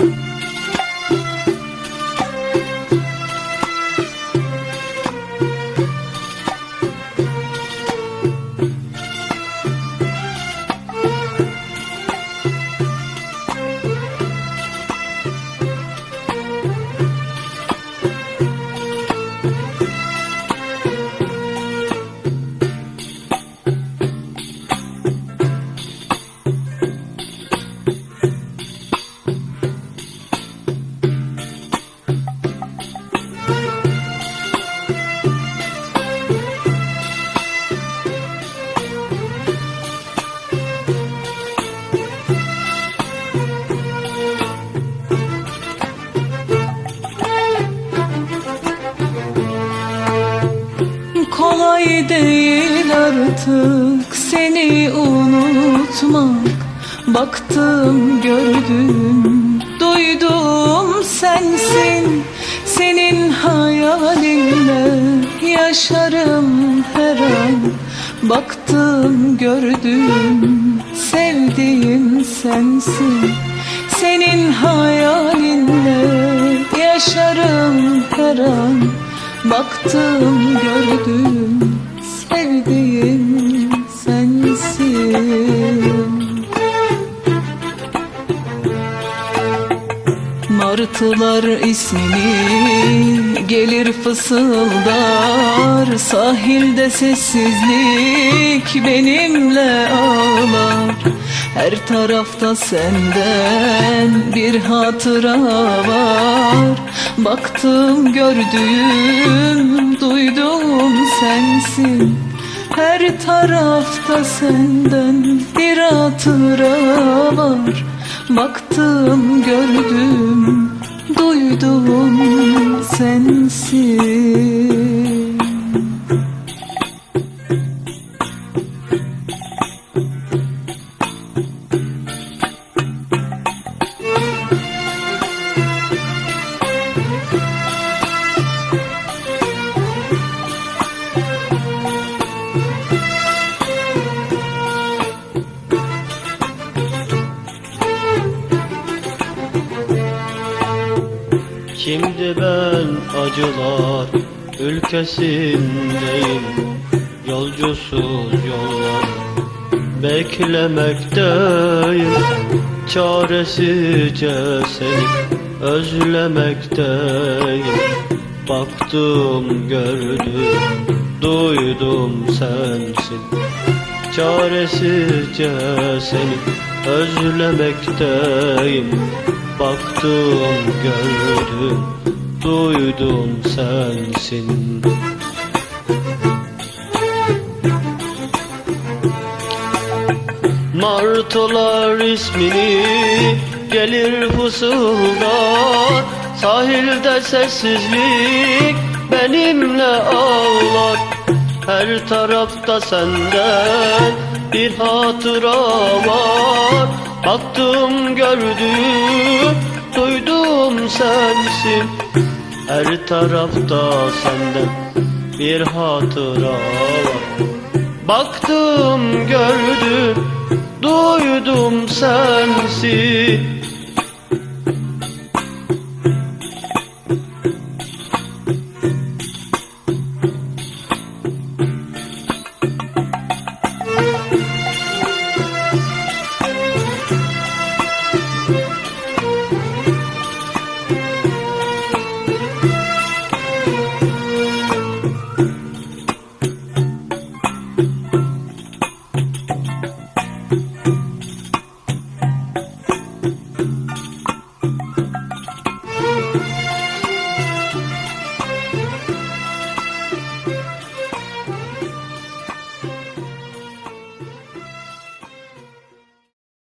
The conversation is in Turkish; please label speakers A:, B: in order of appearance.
A: Thank you. Kolay değil artık. Seni unutmak Baktım gördüm duydum sensin. Senin hayalinle yaşarım her an. Baktım gördüm sevdiğim sensin. Senin hayalinle yaşarım her an Baktım gördüm sevdiğim sensin. Martılar ismini gelir fısıldar Sahilde sessizlik benimle Her tarafta senden bir hatıra var. Baktım gördüğüm duydum sensin. Her tarafta senden bir hatıra var. Baktım gördüm duydum sensin
B: Şimdi ben acılar ülkesindeyim? Yolcusuz yollar beklemekteyim. Çaresizce seni özlemekteyim. Baktım gördüm duydum sensin Çaresizce seni özlemekteyim Baktım gördüm duydum sensin. Martılar ismini gelir fısıldar Sahilde sessizlik benimle ağlar Her tarafta senden bir hatıra var. Baktım gördüm duydum sensin. Her tarafta senden bir hatıra var. Baktım gördüm duydum sensin